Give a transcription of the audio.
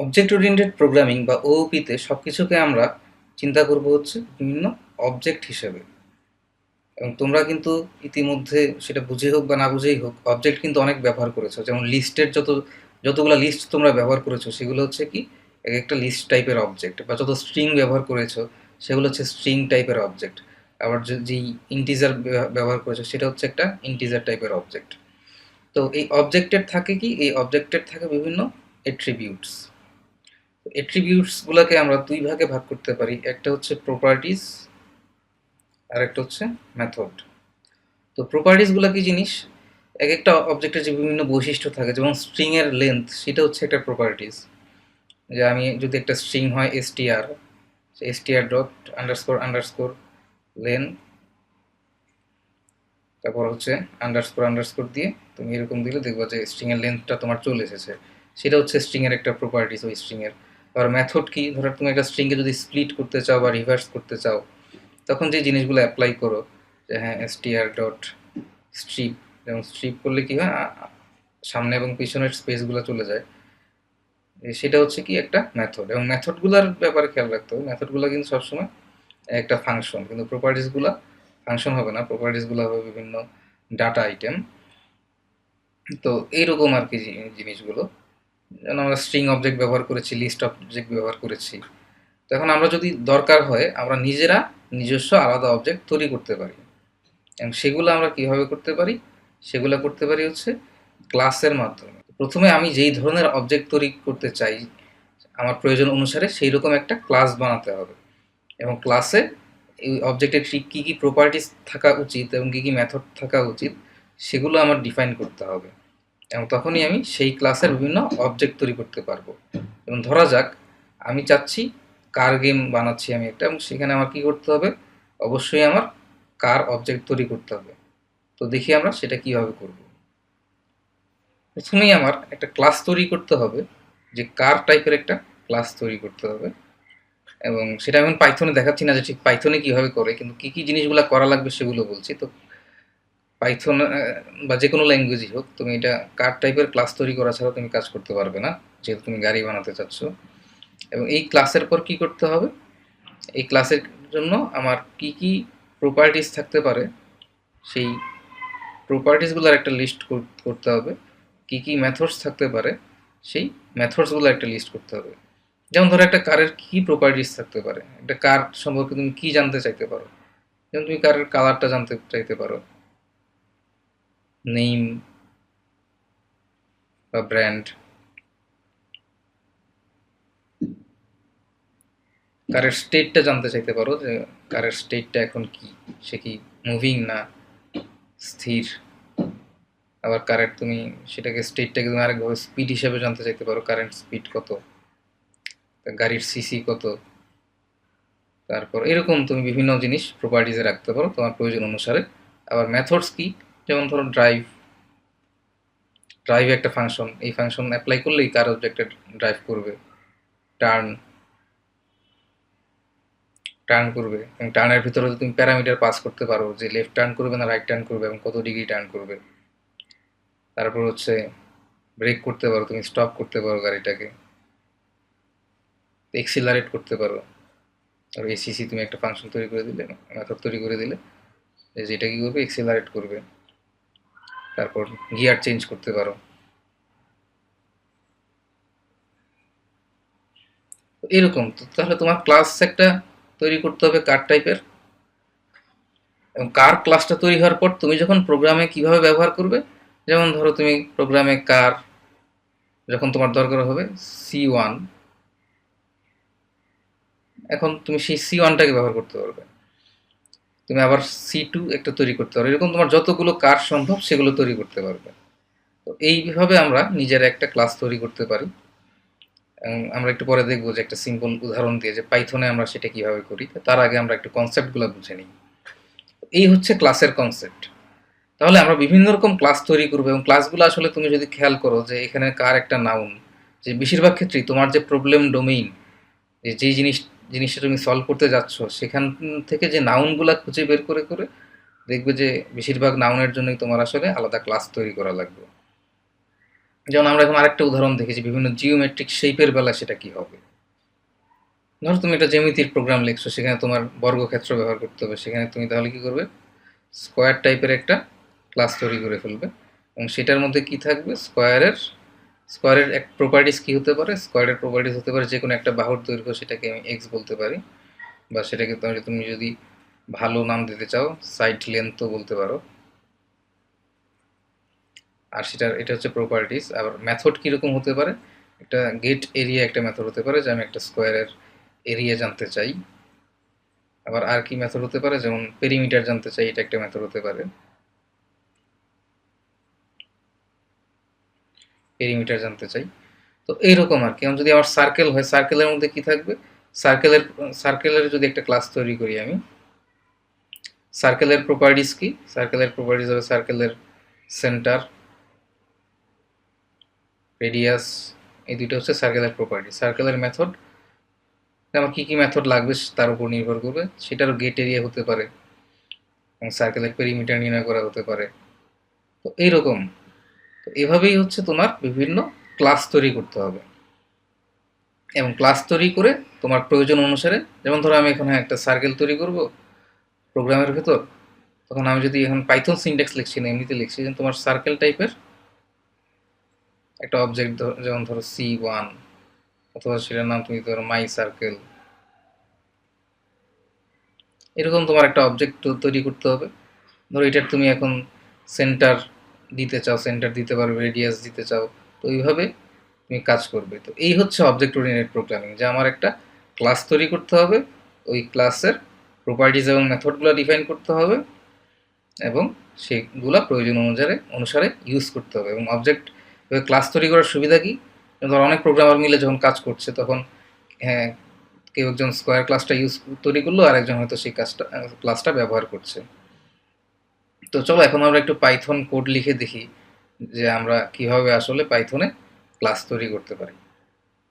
Object oriented programming বা ওওপিতে সব কিছুকে আমরা চিন্তা করব হচ্ছে বিভিন্ন অবজেক্ট হিসেবে। এবং তোমরা কিন্তু ইতিমধ্যে সেটা বুঝে হোক বা না বুঝেই হোক অবজেক্ট কিন্তু অনেক ব্যবহার করেছ। যেমন লিস্টের যত, যতগুলো লিস্ট তোমরা ব্যবহার করেছ, সেগুলো হচ্ছে কি এক একটা লিস্ট টাইপের অবজেক্ট বা যত স্ট্রিং ব্যবহার করেছ, সেগুলো হচ্ছে স্ট্রিং টাইপের অবজেক্ট আবার যে- যেই ইন্টিজার ব্যবহার করেছ, সেটা হচ্ছে একটা ইন্টিজার টাইপের অবজেক্ট তো এই অবজেক্টের থাকে কি, এই অবজেক্টের থাকে বিভিন্ন এট্রিবিউটস এট্রিবিউটসগুলোকে আমরা দুই ভাগে ভাগ করতে পারি। একটা হচ্ছে প্রপার্টিজ আর একটা হচ্ছে মেথড তো প্রপার্টিসগুলো কি জিনিস? এক একটা অবজেক্টের যে বিভিন্ন বৈশিষ্ট্য থাকে, যেমন স্ট্রিংয়ের লেন্থ সেটা হচ্ছে একটা প্রপার্টিস যে আমি যদি একটা স্ট্রিং হয় STR STR dot underscore underscore len তারপর হচ্ছে আন্ডারস্কোর আন্ডারস্কোর দিয়ে তুমি এরকম দিলে দেখবা যে স্ট্রিংয়ের লেন্থটা তোমার চলে এসেছে। সেটা হচ্ছে স্ট্রিংয়ের একটা প্রপার্টিস ওই স্ট্রিংয়ের আর মেথড কি? ধরো তুমি একটা স্ট্রিংকে যদি স্প্লিট করতে চাও বা রিভার্স করতে চাও, তখন যে জিনিসগুলো অ্যাপ্লাই করো, যে হ্যাঁ এসটিআর ডট স্ট্রিপ যেমন স্ট্রিপ করলে কি হয় সামনে এবং পিছনের স্পেসগুলো চলে যায়। সেটা হচ্ছে কি একটা মেথড এবং মেথডগুলোর ব্যাপারে খেয়াল রাখতে হবে। মেথডগুলো কিন্তু সবসময় একটা ফাংশন কিন্তু প্রপার্টিসগুলো ফাংশন হবে না। প্রপার্টিসগুলো হবে বিভিন্ন ডাটা আইটেম তো এইরকম আর কি জিনিসগুলো। যেন আমরা স্ট্রিং অবজেক্ট ব্যবহার করেছি লিস্ট অবজেক্ট ব্যবহার করেছি। তো এখন আমরা যদি দরকার হয়, আমরা নিজেরা নিজস্ব আলাদা অবজেক্ট তৈরি করতে পারি। এবং সেগুলো আমরা কীভাবে করতে পারি? সেগুলো করতে পারি হচ্ছে ক্লাসের মাধ্যমে। প্রথমে আমি যেই ধরনের অবজেক্ট তৈরি করতে চাই, আমার প্রয়োজন অনুসারে সেই রকম একটা ক্লাস বানাতে হবে। এবং ক্লাসে এই অবজেক্টের কী কী প্রপার্টিস থাকা উচিত এবং কী কী মেথড থাকা উচিত, সেগুলো আমার ডিফাইন করতে হবে। এবং তখনই আমি সেই ক্লাসের বিভিন্ন অবজেক্ট তৈরি করতে পারব। এবং ধরা যাক, আমি চাচ্ছি কার গেম বানাচ্ছি আমি একটা, এবং সেখানে আমার কি করতে হবে? অবশ্যই আমার কার অবজেক্ট তৈরি করতে হবে। তো দেখি আমরা সেটা কীভাবে করব। প্রথমেই আমার একটা ক্লাস তৈরি করতে হবে, যে কার টাইপের একটা ক্লাস তৈরি করতে হবে। এবং সেটা আমি পাইথনে দেখাচ্ছি না যে ঠিক পাইথনে কীভাবে করে, কিন্তু কি কি জিনিসগুলো করা লাগবে সেগুলো বলছি। তো পাইথন বা যে কোনো ল্যাঙ্গুয়েজই হোক, তুমি এটা কার টাইপের ক্লাস তৈরি করা ছাড়া তুমি কাজ করতে পারবে না, যেহেতু তুমি গাড়ি বানাতে চাচ্ছ। এবং এই ক্লাসের পর কি করতে হবে? এই ক্লাসের জন্য আমার কি কি প্রপার্টিস থাকতে পারে? সেই প্রপার্টিসগুলোর একটা লিস্ট করতে হবে। কি কি মেথডস থাকতে পারে? সেই মেথডসগুলোর একটা লিস্ট করতে হবে। যেমন ধরো একটা কারের কি প্রপার্টিস থাকতে পারে? একটা কার সম্পর্কে তুমি কি জানতে চাইতে পারো? যেমন তুমি কারের কালারটা জানতে চাইতে পারো। নেম বা ব্র্যান্ড। কারের স্টেটটা জানতে চাইতে পারো যে কারের স্টেটটা এখন কি? সে কি মুভিং না স্থির? আবার কারেন্ট তুমি সেটাকে, স্টেটটাকে তুমি আরেকভাবে স্পিড হিসেবে জানতে চাইতে পারো, কারেন্ট স্পিড কত? গাড়ির সিসি কত? তারপর এরকম তুমি বিভিন্ন জিনিস প্রপার্টিজে রাখতে পারো তোমার প্রয়োজন অনুসারে। আবার মেথডস কি? যেমন ধরুন ড্রাইভ ড্রাইভ একটা ফাংশন এই ফাংশন অ্যাপ্লাই করলেই কার অবজেক্টে ড্রাইভ করবে। টার্ন টার্ন করবে। এবং টার্নের ভিতরে তুমি প্যারামিটার পাস করতে পারো, যে লেফট টার্ন করবে না রাইট টার্ন করবে, এবং কত ডিগ্রি টার্ন করবে। তারপর হচ্ছে ব্রেক করতে পারো, তুমি স্টপ করতে পারো গাড়িটাকে। এক্সিলারেট করতে পারো। আর এসিসি তুমি একটা ফাংশন তৈরি করে দিলে মেথড তৈরি করে দিলে যেটা কি করবে এক্সিলারেট করবে। তারপর গিয়ার চেঞ্জ করতে পারো। এরকম তাহলে তোমার ক্লাস একটা তৈরি করতে হবে কার টাইপের এবং কার ক্লাসটা তৈরি হওয়ার পর তুমি যখন প্রোগ্রামে কীভাবে ব্যবহার করবে, যেমন ধরো তুমি প্রোগ্রামে কার যখন তোমার দরকার হবে সি ওয়ান এখন তুমি সেই সি ওয়ানটাকে ব্যবহার করতে পারবে। তুমি আবার সি টু একটা তৈরি করতে পারো। এরকম তোমার যতগুলো কার সম্ভব সেগুলো তৈরি করতে পারবে। তো এইভাবে আমরা নিজের একটা ক্লাস তৈরি করতে পারি। আমরা একটু পরে দেখব যে একটা সিম্পল উদাহরণ দিয়ে যে পাইথনে আমরা সেটা কীভাবে করি। তার আগে আমরা একটু কনসেপ্টগুলো বুঝে নিই। এই হচ্ছে ক্লাসের কনসেপ্ট তাহলে আমরা বিভিন্ন রকম ক্লাস তৈরি করব এবং ক্লাসগুলো আসলে তুমি যদি খেয়াল করো যে এখানে কার একটা নাউন যে বেশিরভাগ ক্ষেত্রেই তোমার যে প্রবলেম ডোমেইন যে যেই জিনিস জিনিসটা তুমি সলভ করতে যাচ্ছ, সেখান থেকে যে নাউনগুলা খুঁজে বের করে করে দেখবে যে বেশিরভাগ নাউনের জন্যই তোমার আসলে আলাদা ক্লাস তৈরি করা লাগবে। যেমন আমরা এখন আরেকটা উদাহরণ দেখেছি, বিভিন্ন জিওমেট্রিক শেপের বেলা সেটা কি হবে? ধরো তুমি একটা জ্যামিতির প্রোগ্রাম লিখছো, সেখানে তোমার বর্গক্ষেত্র ব্যবহার করতে হবে, সেখানে তুমি তাহলে কি করবে? স্কোয়ার টাইপের একটা ক্লাস তৈরি করে ফেলবে, এবং সেটার মধ্যে কি থাকবে? স্কোয়ারের স্কোয়ারের এক প্রপার্টিস কী হতে পারে? স্কোয়ারের প্রপার্টিস হতে পারে যে কোনো একটা বাহুর দৈর্ঘ্য সেটাকে আমি এক্স বলতে পারি। বা সেটাকে তুমি যদি ভালো নাম দিতে চাও সাইড লেন্থও বলতে পারো। আর সেটার, এটা হচ্ছে প্রপার্টিস আবার মেথড কীরকম হতে পারে? একটা গেট এরিয়া একটা মেথড হতে পারে, যে আমি একটা স্কোয়ারের এরিয়া জানতে চাই। আবার আর কি মেথড হতে পারে? যেমন পেরিমিটার জানতে চাই, এটা একটা মেথড হতে পারে। পেরিমিটার জানতে চাই। তো এইরকম আর কি। এখন যদি আমার সার্কেল হয় সার্কেলের মধ্যে কি থাকবে? সার্কেলের সার্কেলের যদি একটা ক্লাস তৈরি করি আমি সার্কেলের প্রপার্টিস কি? সার্কেলের প্রপার্টিস হবে সার্কেলের সেন্টার রেডিয়াস এই দুটো হচ্ছে সার্কেলের প্রপার্টি সার্কেলের মেথড আমার কী কী মেথড লাগবে তার উপর নির্ভর করবে। সেটারও গেট এরিয়া হতে পারে এবং সার্কেলের পেরিমিটার নির্ণয় করা হতে পারে। তো এইরকম। তো এভাবেই হচ্ছে তোমার বিভিন্ন ক্লাস তৈরি করতে হবে। এবং ক্লাস তৈরি করে তোমার প্রয়োজন অনুসারে, যেমন ধরো আমি এখানে একটা সার্কেল তৈরি করব প্রোগ্রামের ভেতর, তখন আমি যদি এখন পাইথন সিনডেক্স লিখছি না, এমনিতে লিখছি যে তোমার সার্কেল টাইপের একটা অবজেক্ট যেমন ধরো সি ওয়ান অথবা সেটার নাম তুমি ধরো মাই সার্কেল এরকম তোমার একটা অবজেক্ট তৈরি করতে হবে। ধরো এটার তুমি এখন সেন্টার দিতে চাও সেন্টার দিতে পারবে রেডিয়াস দিতে চাও, তো এইভাবে তুমি কাজ করবে। তো এই হচ্ছে অবজেক্ট ওরিয়েন্টেড প্রোগ্রামিং যে আমার একটা ক্লাস তৈরি করতে হবে, ওই ক্লাসের প্রপার্টিজ এবং মেথডগুলো ডিফাইন করতে হবে এবং সেগুলো প্রয়োজন অনুসারে অনুসারে ইউজ করতে হবে এবং অবজেক্ট ক্লাস তৈরি করার সুবিধা কি? ধর অনেক প্রোগ্রামার মিলে যখন কাজ করছে, তখন হ্যাঁ কেউ একজন স্কোয়ার ক্লাসটা ইউজ তৈরি করল আর একজন হয়তো সেই কাজটা ক্লাসটা ব্যবহার করছে। তো চলো এখন আমরা একটু পাইথন কোড লিখে দেখি যে আমরা কীভাবে আসলে পাইথনে ক্লাস তৈরি করতে পারি।